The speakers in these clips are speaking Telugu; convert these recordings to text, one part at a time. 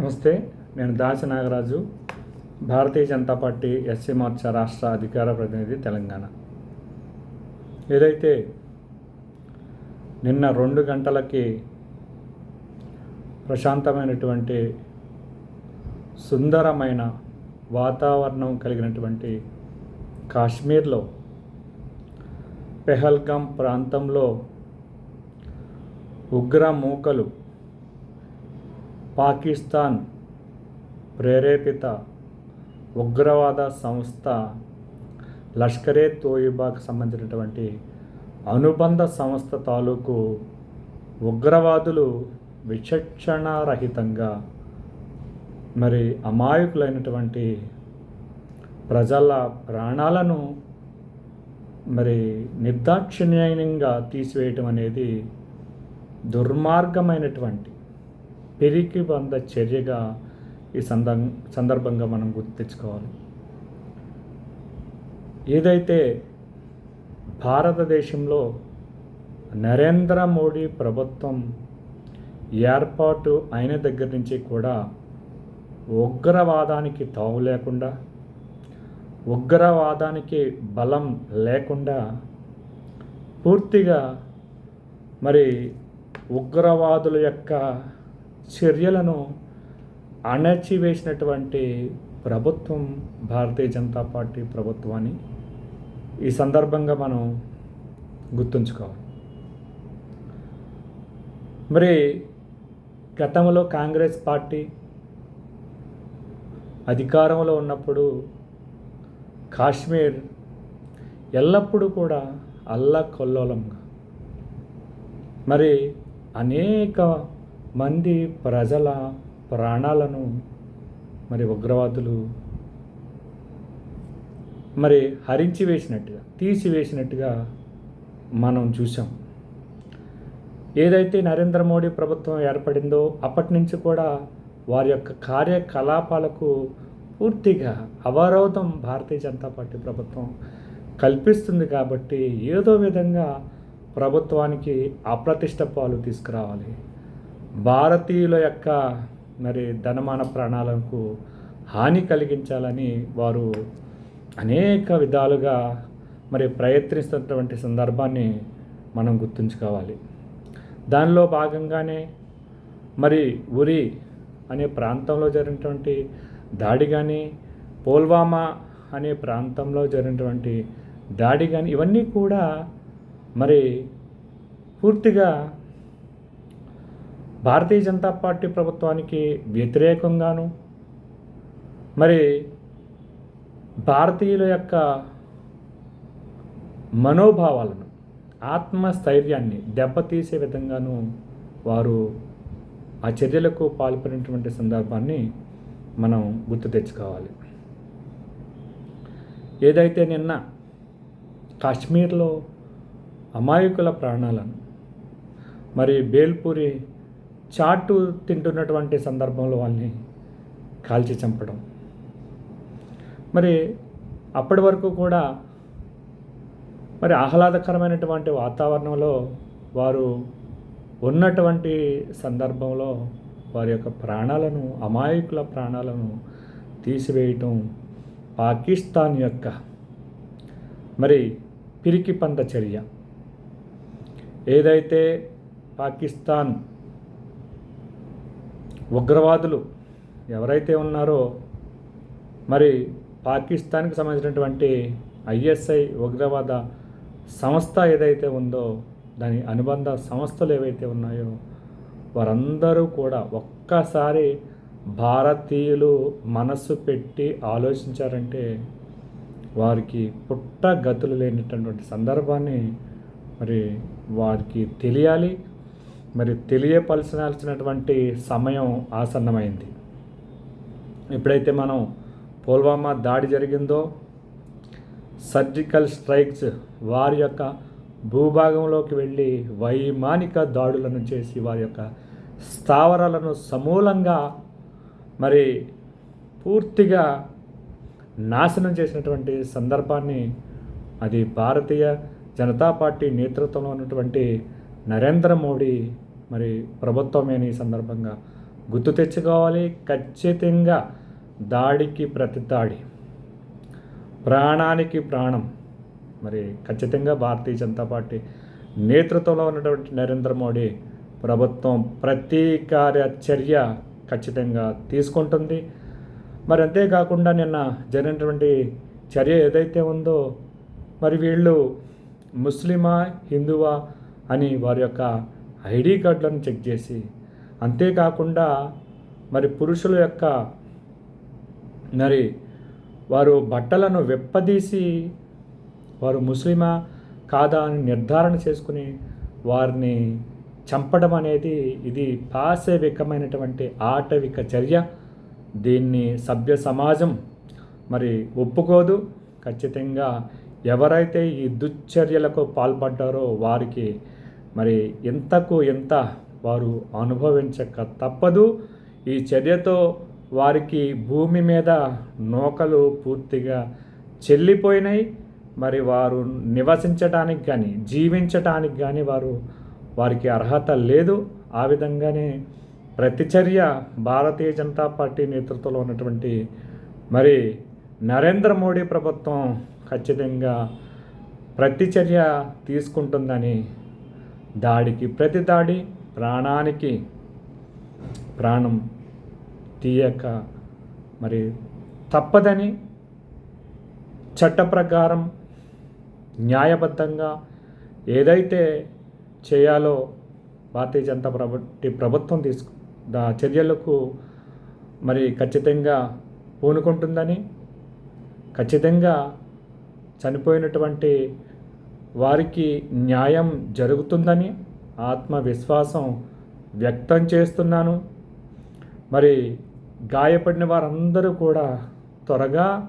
నమస్తే నేను దాసి నాగరాజు భారతీయ జనతా పార్టీ ఎస్సీ మోర్చా రాష్ట్ర అధికార ప్రతినిధి తెలంగాణ. ఏదైతే నిన్న రెండు గంటలకి ప్రశాంతమైనటువంటి సుందరమైన వాతావరణం కలిగినటువంటి కాశ్మీర్లో పెహల్గాం ప్రాంతంలో ఉగ్ర మూకలు పాకిస్తాన్ ప్రేరేపిత ఉగ్రవాద సంస్థ లష్కరే తోయిబాకు సంబంధించినటువంటి అనుబంధ సంస్థ తాలూకు ఉగ్రవాదులు విచక్షణారహితంగా మరి అమాయకులైనటువంటి ప్రజల ప్రాణాలను మరి నిర్దాక్షిణ్యంగా తీసివేయటం అనేది దుర్మార్గమైనటువంటి పెరిగి వంద చర్యగా ఈ సందర్ సందర్భంగా మనం గుర్తు తెచ్చుకోవాలి. ఏదైతే భారతదేశంలో నరేంద్ర మోడీ ప్రభుత్వం ఏర్పాటు అయిన దగ్గర నుంచి కూడా ఉగ్రవాదానికి తావు లేకుండా ఉగ్రవాదానికి బలం లేకుండా పూర్తిగా మరి ఉగ్రవాదుల యొక్క చర్యలను అణచివేసినటువంటి ప్రభుత్వం భారతీయ జనతా పార్టీ ప్రభుత్వాన్ని ఈ సందర్భంగా మనం గుర్తుంచుకోవాలి. మరి గతంలో కాంగ్రెస్ పార్టీ అధికారంలో ఉన్నప్పుడు కాశ్మీర్ ఎల్లప్పుడూ కూడా అల్లకొల్లోలంగా. మరి అనేక మంది ప్రజల ప్రాణాలను మరి ఉగ్రవాదులు మరి హరించి వేసినట్టుగా తీసివేసినట్టుగా మనం చూసాం ఏదైతే నరేంద్ర మోడీ ప్రభుత్వం ఏర్పడిందో అప్పటి నుంచి కూడా వారి యొక్క కార్యకలాపాలకు పూర్తిగా అవరోధం భారతీయ జనతా పార్టీ ప్రభుత్వం కల్పిస్తుంది కాబట్టి ఏదో విధంగా ప్రభుత్వానికి అప్రతిష్ట పాలు తీసుకురావాలి. భారతీయుల యొక్క మరి ధనమాన ప్రాణాలకు హాని కలిగించాలని వారు అనేక విధాలుగా మరి ప్రయత్నిస్తున్నటువంటి సందర్భాన్ని మనం గుర్తుంచుకోవాలి. దానిలో భాగంగానే మరి ఉరి అనే ప్రాంతంలో జరిగినటువంటి దాడి కానీ పోల్వామా అనే ప్రాంతంలో జరిగినటువంటి దాడి కానీ ఇవన్నీ కూడా మరి పూర్తిగా భారతీయ జనతా పార్టీ ప్రభుత్వానికి వ్యతిరేకంగాను మరి భారతీయుల యొక్క మనోభావాలను ఆత్మస్థైర్యాన్ని దెబ్బతీసే విధంగాను వారు ఆ చర్యలకు పాల్పడినటువంటి సందర్భాన్ని మనం గుర్తు తెచ్చుకోవాలి. ఏదైతే నిన్న కాశ్మీర్లో అమాయకుల ప్రాణాలను మరి బేల్పూరి చాటు తింటున్నటువంటి సందర్భంలో వాళ్ళని కాల్చి చంపడం. మరి అప్పటి వరకు కూడా మరి ఆహ్లాదకరమైనటువంటి వాతావరణంలో వారు ఉన్నటువంటి సందర్భంలో వారి యొక్క ప్రాణాలను అమాయకుల ప్రాణాలను తీసివేయటం పాకిస్తాన్ యొక్క మరి పిరికి పంద చర్య. ఏదైతే పాకిస్తాన్ ఉగ్రవాదులు ఎవరైతే ఉన్నారో మరి పాకిస్తాన్కి సంబంధించినటువంటి ఐఎస్ఐ ఉగ్రవాద సంస్థ ఏదైతే ఉందో దాని అనుబంధ సంస్థలు ఏవైతే ఉన్నాయో వారందరూ కూడా ఒక్కసారి భారతీయులు మనస్సు పెట్టి ఆలోచించారంటే వారికి పుట్ట గతులు లేనటువంటి సందర్భాన్ని మరి వారికి తెలియాలి. మరి తెలియపలసాల్సినటువంటి సమయం ఆసన్నమైంది. ఎప్పుడైతే మనం పుల్వామా దాడి జరిగిందో సర్జికల్ స్ట్రైక్స్ వారి యొక్క భూభాగంలోకి వెళ్ళి వైమానిక దాడులను చేసి వారి యొక్క స్థావరాలను సమూలంగా మరి పూర్తిగా నాశనం చేసినటువంటి సందర్భాన్ని అది భారతీయ జనతా పార్టీ నేతృత్వంలో ఉన్నటువంటి నరేంద్ర మోడీ మరి ప్రభుత్వమేని ఈ సందర్భంగా గుర్తు తెచ్చుకోవాలి. ఖచ్చితంగా దాడికి ప్రతి దాడి ప్రాణానికి ప్రాణం మరి ఖచ్చితంగా భారతీయ జనతా పార్టీ నేతృత్వంలో ఉన్నటువంటి నరేంద్ర మోడీ ప్రభుత్వం ప్రతీకార చర్య ఖచ్చితంగా తీసుకుంటుంది. మరి అంతేకాకుండా నిన్న జరిగినటువంటి చర్య ఏదైతే ఉందో మరి వీళ్ళు ముస్లిమా హిందువా అని వారి యొక్క ఐడి కార్డులను చెక్ చేసి అంతేకాకుండా మరి పురుషుల యొక్క మరి వారు బట్టలను వెప్పదీసి వారు ముస్లిమా కాదా అని నిర్ధారణ చేసుకుని వారిని చంపడం అనేది ఇది పాశవికమైనటువంటి ఆటవిక చర్య. దీన్ని సభ్య సమాజం మరి ఒప్పుకోదు. ఖచ్చితంగా ఎవరైతే ఈ దుశ్చర్యలకు పాల్పడ్డారో వారికి మరి ఎంతకు ఎంత వారు అనుభవించక తప్పదు. ఈ చర్యతో వారికి భూమి మీద నూకలు పూర్తిగా చెల్లిపోయినాయి. మరి వారు నివసించటానికి కానీ జీవించటానికి కానీ వారు వారికి అర్హత లేదు. ఆ విధంగానే ప్రతిచర్య భారతీయ జనతా పార్టీ నేతృత్వంలో ఉన్నటువంటి మరి నరేంద్ర మోడీ ప్రభుత్వం ఖచ్చితంగా ప్రతిచర్య తీసుకుంటుందని దాడికి ప్రతి దాడి ప్రాణానికి ప్రాణం తీయక మరి తప్పదని చట్ట ప్రకారం న్యాయబద్ధంగా ఏదైతే చేయాలో భారతీయ జనతా పార్టీ ప్రభుత్వం తీసుకు దా చర్యలకు మరి ఖచ్చితంగా పూనుకుంటుందని ఖచ్చితంగా చనిపోయినటువంటి వారికి న్యాయం జరుగుతుందని ఆత్మవిశ్వాసం వ్యక్తం చేస్తున్నాను. మరి గాయపడిన వారందరూ కూడా త్వరగా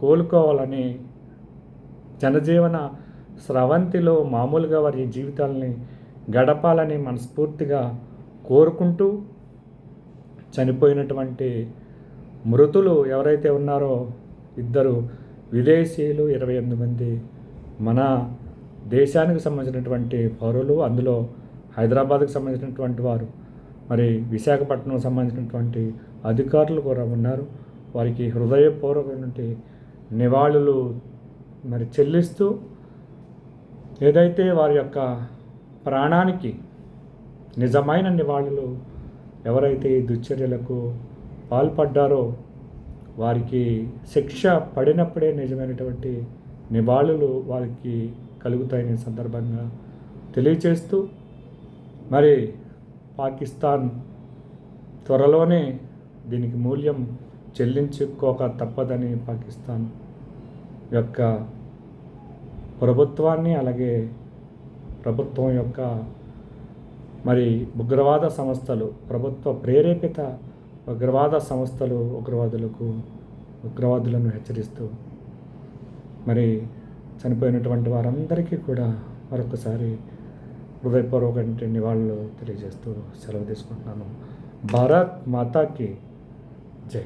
కోలుకోవాలని జనజీవన స్రవంతిలో మామూలుగా వారి జీవితాలని గడపాలని మనస్ఫూర్తిగా కోరుకుంటూ చనిపోయినటువంటి మృతులు ఎవరైతే ఉన్నారో ఇద్దరు విదేశీయులు ఇరవై ఎనిమిది మంది మన దేశానికి సంబంధించినటువంటి పౌరులు అందులో హైదరాబాద్కు సంబంధించినటువంటి వారు మరి విశాఖపట్నం సంబంధించినటువంటి అధికారులు కూడా ఉన్నారు. వారికి హృదయపూర్వకమైనటువంటి నివాళులు మరి చెల్లిస్తూ ఏదైతే వారి యొక్క ప్రాణానికి నిజమైన నివాళులు ఎవరైతే ఈ దుశ్చర్యలకు పాల్పడ్డారో వారికి శిక్ష పడినప్పుడే నిజమైనటువంటి నివాళులు వారికి కలుగుతాయనే సందర్భంగా తెలియచేస్తూ మరి పాకిస్తాన్ త్వరలోనే దీనికి మూల్యం చెల్లించుకోక తప్పదని పాకిస్తాన్ యొక్క ప్రభుత్వాన్ని అలాగే ప్రభుత్వం యొక్క మరి ఉగ్రవాద సంస్థలు ప్రభుత్వ ప్రేరేపిత ఉగ్రవాద సంస్థలు ఉగ్రవాదులకు ఉగ్రవాదులను హెచ్చరిస్తూ మరి చనిపోయినటువంటి వారందరికీ కూడా మరొకసారి హృదయపూర్వక నివాళులు తెలియజేస్తూ సెలవు తీసుకుంటున్నాను. భారత్ మాతాకి జై.